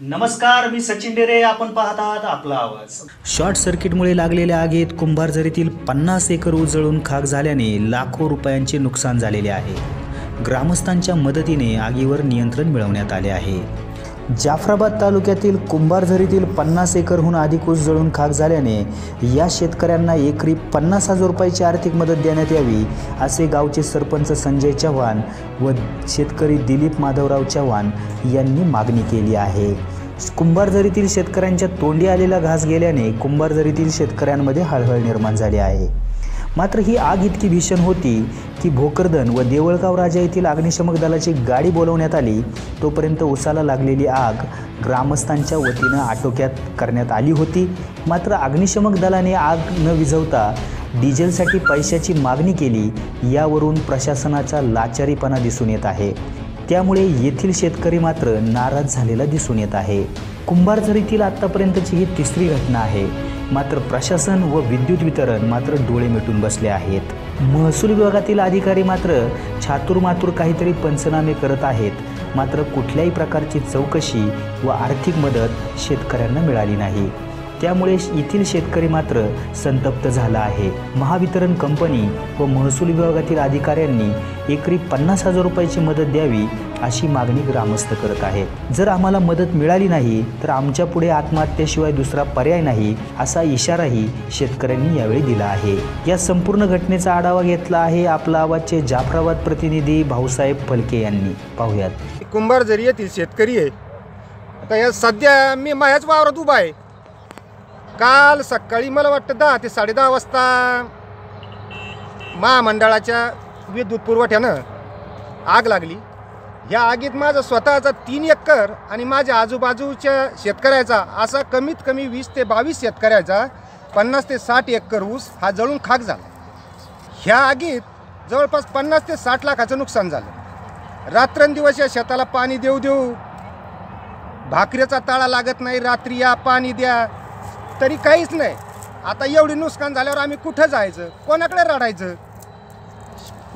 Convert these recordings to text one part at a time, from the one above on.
नमस्कार मी सचिन डेरे. आपण पाहत आहात आपला आवाज. शॉर्ट सर्किटमुळे लागलेल्या आगीत कुंभारझरीतील पन्नास एकर उजळून खाक झाल्याने लाखो रुपयांचे नुकसान झालेले आहे. ग्रामस्थांच्या मदतीने आगीवर नियंत्रण मिळवण्यात आले आहे. जाफराबाद तालुक्यातील कुंभारझरीतील पन्नास एकरहून अधिक ऊस जळून खाक झाल्याने या शेतकऱ्यांना एकरी पन्नास हजार रुपयाची आर्थिक मदत देण्यात यावी असे गावचे सरपंच संजय चव्हाण व शेतकरी दिलीप माधवराव चव्हाण यांनी मागणी केली आहे. कुंभारझरीतील शेतकऱ्यांच्या तोंडी आलेला घास गेल्याने कुंभारझरीतील शेतकऱ्यांमध्ये हळहळ निर्माण झाली आहे. मात्र ही आग इतकी भीषण होती की भोकरदन व देवळगाव राजा येथील अग्निशमक दलाची गाडी बोलवण्यात आली. तोपर्यंत उसाला लागलेली आग ग्रामस्थांच्या वतीनं आटोक्यात करण्यात आली होती. मात्र अग्निशमक दलाने आग न विझवता डिझेलसाठी पैशाची मागणी केली. यावरून प्रशासनाचा लाचारीपणा दिसून येत आहे. त्यामुळे येथील शेतकरी मात्र नाराज झालेला दिसून येत आहे. कुंभारझरीतील आत्तापर्यंतची ही तिसरी घटना आहे. मात्र प्रशासन व विद्युत वितरण मात्र डोळे मिटून बसले आहेत. महसूल विभागातील अधिकारी मात्र छातूरमातूर काहीतरी पंचनामे करत आहेत. मात्र कुठल्याही प्रकारची चौकशी व आर्थिक मदत शेतकऱ्यांना मिळाली नाही. त्यामुळे येथील शेतकरी मात्र संतप्त झाला आहे. महावितरण कंपनी व महसूल विभागातील अधिकाऱ्यांनी एकरी पन्नास हजार रुपयाची मदत द्यावी अशी मागणी ग्रामस्थ करत आहेत. जर आम्हाला मदत मिळाली नाही तर आमच्या पुढे आत्महत्येशिवाय दुसरा पर्याय नाही असा इशाराही शेतकऱ्यांनी यावेळी दिला आहे. या संपूर्ण घटनेचा आढावा घेतला आहे आपला आवाजचे जाफराबाद प्रतिनिधी भाऊसाहेब फलके यांनी. पाहुयात. कुंभार जरी येथील शेतकरी आहे आता या सध्या मी माझ्याच वावरात उभा आहे. काल सकाळी मला वाटतं दहा ते साडेदहा वाजता महामंडळाच्या विद्युत पुरवठ्यानं आग लागली. ह्या आगीत माझा स्वतःचा तीन एकर आणि माझ्या आजूबाजूच्या शेतकऱ्याचा असा कमीत कमी वीस ते बावीस शेतकऱ्याचा पन्नास ते साठ एकर ऊस हा जळून खाक झाला. ह्या आगीत जवळपास पन्नास ते साठ लाखाचं नुकसान झालं. रात्रंदिवस या शेताला पाणी देऊ देऊ भाकरीचा ताळा लागत नाही. रात्री या पाणी द्या. तरी काहीच नाही. आता एवढी नुकसान झाल्यावर आम्ही कुठं जायचं? कोणाकडे रडायचं?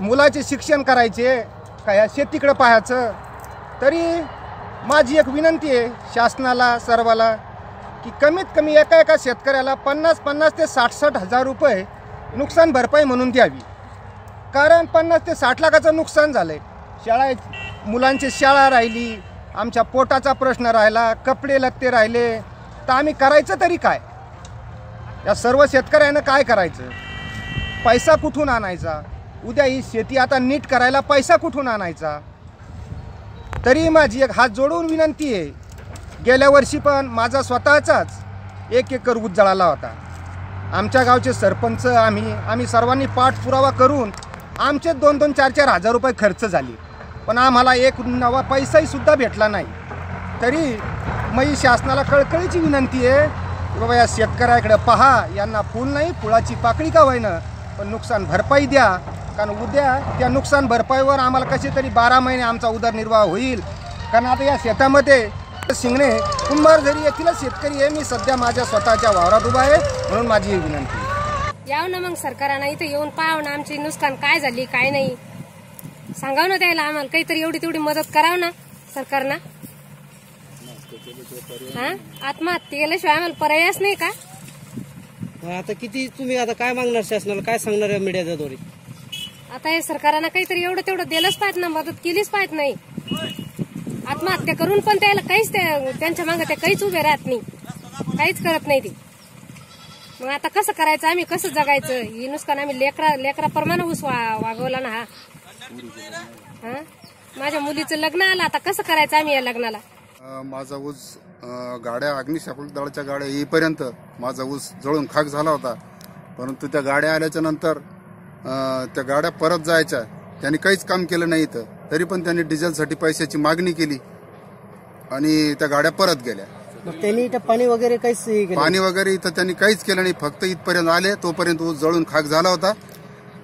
मुलाचे शिक्षण करायचे का ह्या शेतीकडे पाहायचं. तरी माझी एक विनंती आहे शासनाला सर्वाला की कमीत कमी एका एका शेतकऱ्याला पन्नास पन्नास ते साठ साठ हजार रुपये नुकसान भरपाई म्हणून द्यावी. कारण पन्नास ते साठ लाखाचं नुकसान झालं आहे शाळा मुलांची शाळा राहिली आमच्या पोटाचा प्रश्न राहिला कपडे लत्ते राहिले. तर आम्ही करायचं तरी काय? या सर्व शेतकऱ्यानं काय करायचं? पैसा कुठून आणायचा? उद्या ही शेती आता नीट करायला पैसा कुठून आणायचा? तरी माझी एक हात जोडून विनंती आहे. गेल्या वर्षी पण माझा स्वतःचाच एक एकर ऊस जळाला होता. आमच्या गावचे सरपंच आम्ही आम्ही सर्वांनी पाठपुरावा करून आमचे दोन दोन चार चार हजार रुपये खर्च झाले. पण आम्हाला एक नवा पैसाही सुद्धा भेटला नाही. तरी मग ही शासनाला कळकळीची विनंती आहे की बाबा या शेतकऱ्याकडे पहा. यांना फूल नाही फुलाची पाकळी का होईना? पण नुकसान भरपाई द्या. कारण उद्या त्या नुकसान भरपाईवर आम्हाला कसे तरी बारा महिने आमचा उदरनिर्वाह होईल. कारण आता या शेतामध्ये शिंगणे कुंभारझरी येथीलच शेतकरी आहे मी सध्या माझ्या स्वतःच्या वावरात उभा आहे. म्हणून माझी ही विनंती. याव ना मग सरकारांना इथं येऊन पाहाव ना आमची नुकसान काय झाली काय नाही. सांगाव ना त्याला आम्हाला काहीतरी एवढी तेवढी मदत करावं ना सरकारना. हा? आत्महत्या केल्याशिवाय आम्हाला पर्यायच नाही का? आता किती तुम्ही आता काय मागणार शासनाला? काय सांगणार या मीडियाच्या द्वारे? आता हे सरकारानं काहीतरी एवढं तेवढं दिलंच पाहिजे ना मदत केलीच पाहिजे नाही. आत्महत्या करून पण त्याला काहीच त्या- त्यांच्या मागे ते काहीच उभे राहत नाही. काहीच करत नाही ते. मग आता कसं करायचं? आम्ही कसं जगायचं? ही नुसकान आम्ही लेकरा लेकराप्रमाणे ऊस वा- वागवला ना हा. हा? माझ्या मुलीचं लग्न आलं आता कसं करायचं आम्ही या लग्नाला? माझा ऊस गाड्या अग्निशामक दळाच्या गाड्या येईपर्यंत माझा ऊस जळून खाक झाला होता. परंतु त्या गाड्या आल्याच्यानंतर त्या गाड्या परत जायच्या. त्यांनी काहीच काम केलं नाही इथं. तरी पण त्यांनी डिझेलसाठी पैशाची मागणी केली आणि त्या गाड्या परत गेल्या. त्यांनी इथं पाणी वगैरे काहीच पाणी वगैरे इथं त्यांनी काहीच केलं नाही. फक्त इथपर्यंत आले तोपर्यंत ऊस जळून खाक झाला होता.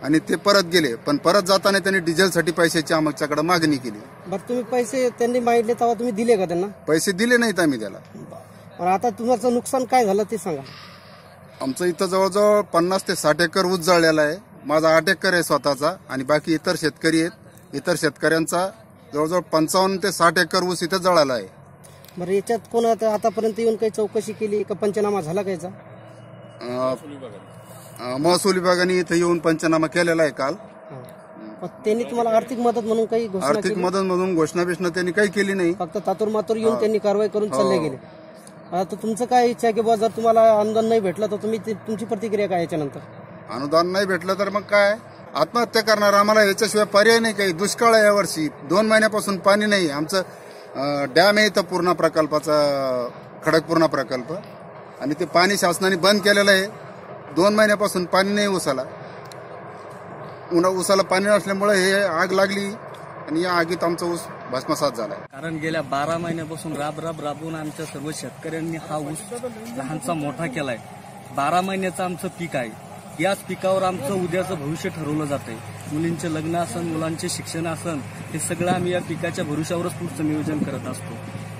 आणि ते परत गेले. पण परत जाताना त्यांनी डिझेलसाठी पैशाची आमच्याकडे मागणी केली. बरं तुम्ही पैसे त्यांनी मागितले तेव्हा तुम्ही दिले का त्यांना? पैसे दिले नाहीत आम्ही त्याला. बरं आता तुमचं नुकसान काय झालं ते सांगा. आमचं इथं जवळजवळ पन्नास ते साठ एकर ऊस जळलेला आहे. माझा आठ एकर आहे स्वतःचा आणि बाकी इतर शेतकरी आहेत. इतर शेतकऱ्यांचा जवळजवळ पंचावन्न ते साठ एकर ऊस इथं जळाला आहे. बरं याच्यात कोण आता आतापर्यंत येऊन काही चौकशी केली का? पंचनामा झाला का याचा? अं, अं, महसूल विभागाने इथं येऊन पंचनामा केलेला आहे काल. हा. पण त्यांनी तुम्हाला आर्थिक मदत म्हणून काही घोषणा आर्थिक केली? मदत मधून घोषणा बिषणा त्यांनी काही केली नाही. फक्त तातूर मातूर येऊन त्यांनी कारवाई करून चालले हो. गेले. आता तुमचं काय इच्छा आहे की बुवा जर तुम्हाला अनुदान नाही भेटलं तर तुम्ही ते- तुमची प्रतिक्रिया काय याच्यानंतर? अनुदान नाही भेटलं तर मग काय? आत्महत्या करणार आम्हाला याच्याशिवाय पर्याय नाही काही. दुष्काळ आहे यावर्षी. दोन महिन्यापासून पाणी नाही. आमचं अं, डॅम आहे इथं पूर्ण प्रकल्पाचा खडकपूर्णा प्रकल्प. आणि ते पाणी शासनाने बंद केलेलं आहे. दोन महिन्यापासून पाणी नाही उसाला. उन्हा उसाला पाणी नसल्यामुळे हे आग लागली आणि या आगीत आमचा ऊस भस्मसात झाला. कारण गेल्या बारा महिन्यापासून राब राब राबून आमच्या सर्व शेतकऱ्यांनी हा ऊस लहानचा मोठा केलाय. बारा महिन्याचं आमचं पीक आहे. याच पिकावर आमचं उद्याचं भविष्य ठरवलं जातंय. मुलींचे लग्न असन मुलांचे शिक्षण असन हे सगळं आम्ही या पिकाच्या भविष्यावरच पुढचं नियोजन करत असतो.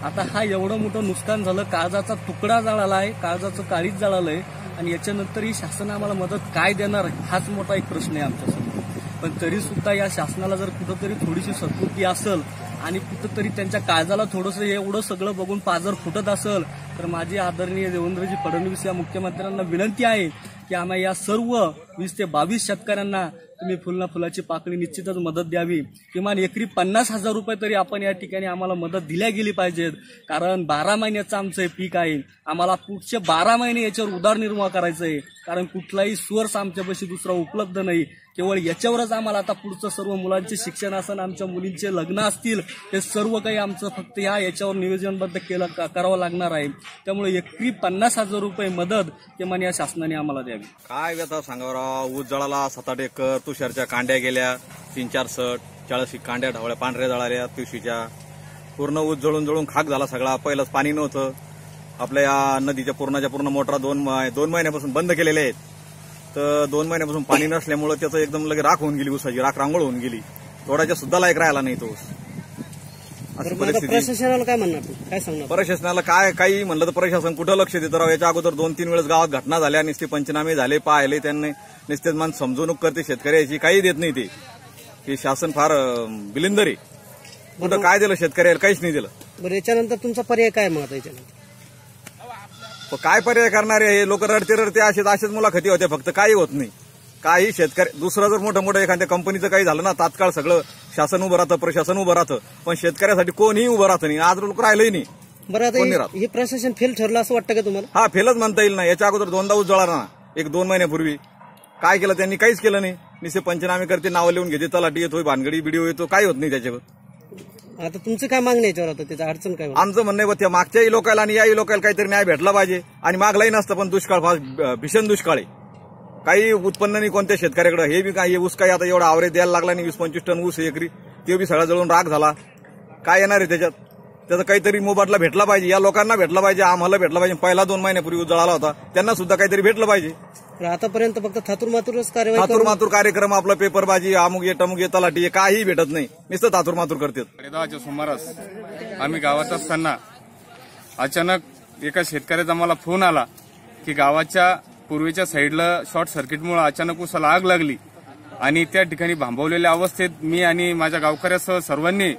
आता हा एवढं मोठं नुकसान झालं काळजाचा तुकडा जळाला आहे काळजाचं काळीच जळालंय. आणि याच्यानंतर ही शासन आम्हाला मदत काय देणार हाच मोठा एक प्रश्न आहे आमच्यासमोर. पण तरी सुद्धा या शासनाला जर कुठंतरी थोडीशी सकृती असेल आणि कुठंतरी त्यांच्या काळजाला थोडंसं एवढं सगळं बघून पाजर फुटत असेल तर माझी आदरणीय देवेंद्रजी फडणवीस या मुख्यमंत्र्यांना विनंती आहे की आम्हा या सर्व वीस ते बावीस शेतकऱ्यांना तुम्ही फुलना फुलाची पाकळी निश्चितच मदत द्यावी. किमान एकरी पन्नास हजार रुपये तरी आपण या ठिकाणी आम्हाला मदत दिल्या गेली पाहिजेत. कारण बारा महिन्याचं आमचं हे पीक आहे. आम्हाला पुढचे बारा महिने याच्यावर उदरनिर्वाह करायचं आहे कारण कुठलाही सोर्स आमच्यापाशी दुसरा उपलब्ध नाही. केवळ याच्यावरच आम्हाला आता पुढचं सर्व मुलांचे शिक्षण असन आमच्या मुलींचे लग्न असतील हे सर्व काही आमचं फक्त ह्या याच्यावर नियोजनबद्ध केलं का- करावं लागणार आहे. त्यामुळे एकरी पन्नास हजार रुपये मदत किमान या शासनाने आम्हाला द्यावी. काय व्यथा सांगावं राव? ऊस जळाला सात आठ एकर तुषारच्या कांड्या गेल्या तीन चार सट चाळीस कांड्या ढवळ्या पांढऱ्या जळाल्या तुळशीच्या. पूर्ण ऊस जळून जळून खाक झाला सगळा पहिलंच पाणी नव्हतं. आपल्या या नदीच्या पूर्णाच्या पूर्ण मोटरा दोन दोन महिन्यापासून बंद केलेल्या आहेत. तर दोन महिन्यापासून पाणी नसल्यामुळं त्याचं एकदम लगे राख होऊन गेली ऊसाची राख रांगोळ होऊन गेली. तोडाच्या सुद्धा लायक राहिला नाही तो ऊस. अशी परिस्थिती. प्रशासनाला काय म्हणणार तुम्ही काय सांगणार प्रशासनाला काय काही म्हणलं तर प्रशासन कुठं लक्ष देतं राव? याच्या अगोदर दोन तीन वेळेस गावात घटना झाल्या नुसते पंचनामे झाले पाहिले त्यांनी. नुसतेच मान समजवणूक करते शेतकऱ्याची काही देत नाही ते. हे शासन फार अं, बिलिंदर आहे. कुठं काय दिलं शेतकऱ्याला? काहीच नाही दिलं. बरं याच्यानंतर तुमचा पर्याय काय मग आता याच्यानंतर? पण काय पर्याय करणारे? हे लोक रडते रडते असेच असेच मुलाखती होत्या फक्त काही होत नाही. काही शेतकरी दुसरं जर मोठं मोठं एखाद्या कंपनीचं काही झालं ना तात्काळ सगळं शासन उभं राहतं प्रशासन उभं राहतं. पण शेतकऱ्यासाठी कोणीही उभं राहतं नाही. आज लोक राहिलंही नाही. बरं आता हे- प्रशासन फेल ठरलं असं वाटतं का तुम्हाला? हा फेलच म्हणता येईल ना. याच्या अगोदर दोनदा ऊस जळाला ना. एक दोन महिन्यापूर्वी. काय केलं त्यांनी? काहीच केलं नाही. निसे पंचनामे करते नावं लिहून घेते तलाठी येतोय भानगडी व्हिडिओ येतो काही होत नाही त्याच्यावर. आता तुमचं काय मागणी याच्यावर आता? त्याचं अडचण काय? आमचं म्हणणं आहे त्या मागच्याही लोकांना आणि याही लोकांना काहीतरी न्याय भेटला पाहिजे. आणि मागलाही नसतं पण दुष्काळ फार भीषण दुष्काळ आहे. काही उत्पन्न नाही कोणत्या शेतकऱ्याकडे. हे बी काय हे ऊस काही आता एवढा आवरेज द्यायला लागला नाही वीस पंचवीस टन ऊस एकरी. ते बी सगळा जळून राग झाला. काय येणार आहे त्याच्यात? त्याचा काहीतरी मोबदला भेटला पाहिजे. या लोकांना भेटला पाहिजे आम्हाला भेटला पाहिजे. पहिला दोन महिन्यापूर्वी जळाला होता. त्यांना सुद्धा काहीतरी भेटलं पाहिजे. आतापर्यंत फक्त थातूर मातूरच कारवाई थातूर मातूर कार्यक्रम आपला पेपरबाजी अमुक ये टमुक ये तलाठी हे काही भेटत नाही. नुसतं थातूर मातूर करतात. साडेदहाच्या सुमारास आम्ही गावात असताना अचानक एका शेतकऱ्याचा मला फोन आला की गावाच्या पूर्वेच्या साईडला शॉर्ट सर्किटमुळे अचानक उसाला आग लागली आणि त्या ठिकाणी भांबवलेल्या अवस्थेत मी आणि माझ्या गावकऱ्यासह सर्वांनी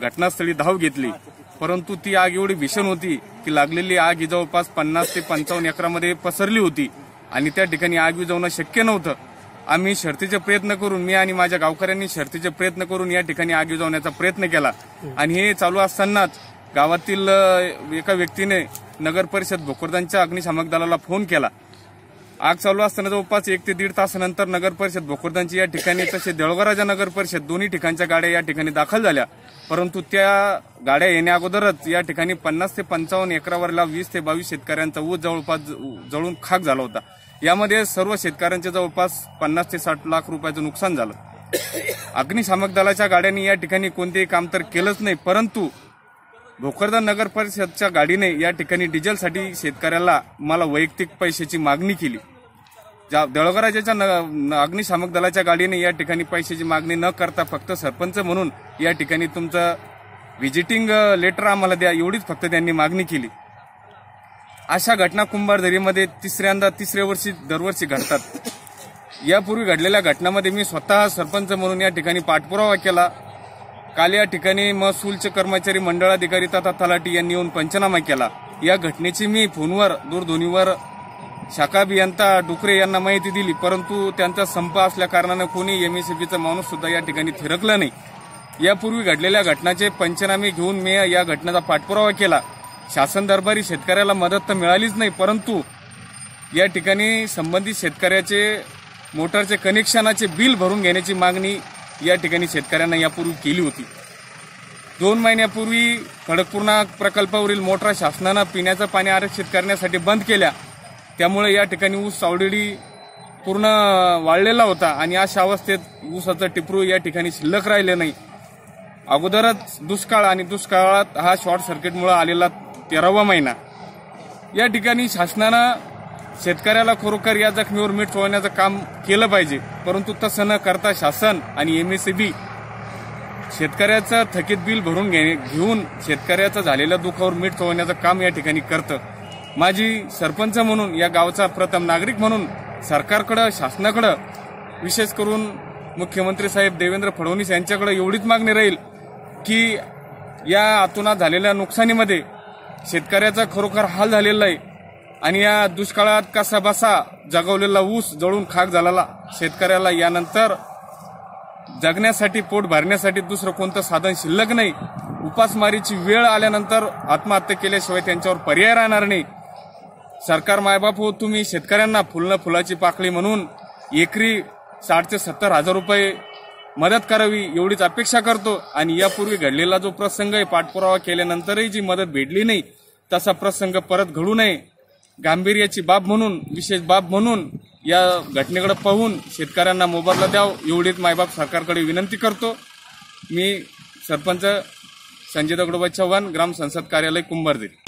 घटनास्थळी धाव घेतली. परंतु ती आग एवढी भीषण होती की लागलेली आग ही जवळपास पन्नास ते पंचावन्न एकरामध्ये पसरली होती आणि त्या ठिकाणी आग विझवणं शक्य नव्हतं. आम्ही शर्तीचे प्रयत्न करून मी आणि माझ्या गावकऱ्यांनी शर्तीचे प्रयत्न करून या ठिकाणी आग विजवण्याचा प्रयत्न केला. आणि हे चालू असतानाच गावातील एका व्यक्तीने नगर परिषद भोकरदांच्या अग्निशामक दलाला फोन केला. आग चालू असताना जवळपास एक ते दीड तासानंतर नगर परिषद भोकरदांची या ठिकाणी तसे देळगराजा नगर परिषद दोन्ही ठिकाणच्या गाड्या या ठिकाणी दाखल झाल्या. परंतु त्या गाड्या येण्या अगोदरच या ठिकाणी पन्नास ते पंचावन्न एकरावरला वीस ते बावीस शेतकऱ्यांचा ऊस जवळपास जळून खाक झाला होता. यामध्ये सर्व शेतकऱ्यांचे जवळपास पन्नास ते साठ लाख रुपयाचं नुकसान झालं. अग्निशामक दलाच्या गाड्यांनी या ठिकाणी कोणतेही काम तर केलंच नाही परंतु भोकरदान नगर परिषदच्या गाडीने या ठिकाणी डिझेलसाठी शेतकऱ्याला मला वैयक्तिक पैशाची मागणी केली. ज्या दळगराजाच्या न- अग्निशामक दलाच्या गाडीने या ठिकाणी पैशाची मागणी न करता फक्त सरपंच म्हणून या ठिकाणी तुमचं व्हिजिटिंग लेटर आम्हाला द्या एवढीच फक्त त्यांनी मागणी केली. अशा घटना कुंभारदरीमध्ये तिसऱ्यांदा तिसऱ्या वर्षी दरवर्षी घडतात. यापूर्वी घडलेल्या घटनामध्ये मी स्वतः सरपंच म्हणून या ठिकाणी पाठपुरावा केला. काल या ठिकाणी महसूलचे कर्मचारी मंडळाधिकारी तथा तलाठी यांनी येऊन पंचनामा केला. या घटनेची मी फोनवर दूरध्वनीवर शाखा अभियंता डुकरे यांना माहिती दिली परंतु त्यांचा संप असल्या कारणानं कोणी एमएसएफीचा माणूस सुद्धा या ठिकाणी थिरकला नाही. यापूर्वी घडलेल्या घटनाचे पंचनामे घेऊन मी या घटनेचा पाठपुरावा केला. शासन दरबारी शेतकऱ्याला मदत तर मिळालीच नाही परंतु या ठिकाणी संबंधित शेतकऱ्याचे मोटरचे कनेक्शनाचे बिल भरून घेण्याची मागणी या ठिकाणी शेतकऱ्यांना यापूर्वी केली होती. दोन महिन्यापूर्वी खडकपूर्णा प्रकल्पावरील मोटरा शासनानं पिण्याचं पाणी आरक्षित करण्यासाठी बंद केल्या. त्यामुळे या ठिकाणी ऊस ऑलरेडी पूर्ण वाळलेला होता आणि अशा अवस्थेत ऊसाचं टिपरू या ठिकाणी शिल्लक राहिले नाही. अगोदरच दुष्काळ आणि दुष्काळात हा शॉर्ट सर्किटमुळे आलेला तेरावा महिना. या ठिकाणी शासनानं शेतकऱ्याला खरोखर या जखमीवर मीठ चोळण्याचं काम केलं पाहिजे. परंतु तसं न करता शासन आणि एमएससीबी शेतकऱ्याचं थकीत बिल भरून घेणे घेऊन शेतकऱ्याचं झालेल्या दुखावर मीठ चोळण्याचं काम या ठिकाणी करतं. माझी सरपंच म्हणून या गावचा प्रथम नागरिक म्हणून सरकारकडं शासनाकडं विशेष करून मुख्यमंत्री साहेब देवेंद्र फडणवीस यांच्याकडे एवढीच मागणी राहील की या आतुनात झालेल्या नुकसानीमध्ये शेतकऱ्याचा खरोखर हाल झालेला आहे. आणि या दुष्काळात कसा बसा जगवलेला ऊस जळून खाक झालेला शेतकऱ्याला यानंतर जगण्यासाठी पोट भरण्यासाठी दुसरं कोणतं साधन शिल्लक नाही. उपासमारीची वेळ आल्यानंतर आत्महत्या केल्याशिवाय त्यांच्यावर पर्याय राहणार नाही. सरकार मायबाप हो तुम्ही शेतकऱ्यांना फुलनं फुलाची पाकळी म्हणून एकरी साठ ते सत्तर हजार रुपये मदत करावी एवढीच अपेक्षा करतो. आणि यापूर्वी घडलेला जो प्रसंग आहे पाठपुरावा केल्यानंतरही जी मदत भेटली नाही तसा प्रसंग परत घडू नये. गांभीर्याची बाब म्हणून विशेष बाब म्हणून या घटनेकडे पाहून शेतकऱ्यांना मोबदला द्याव एवढीच मायबाप सरकारकडे विनंती करतो. मी सरपंच संजय दगडोबा चव्हाण ग्राम संसद कार्यालय कुंभारदेवी.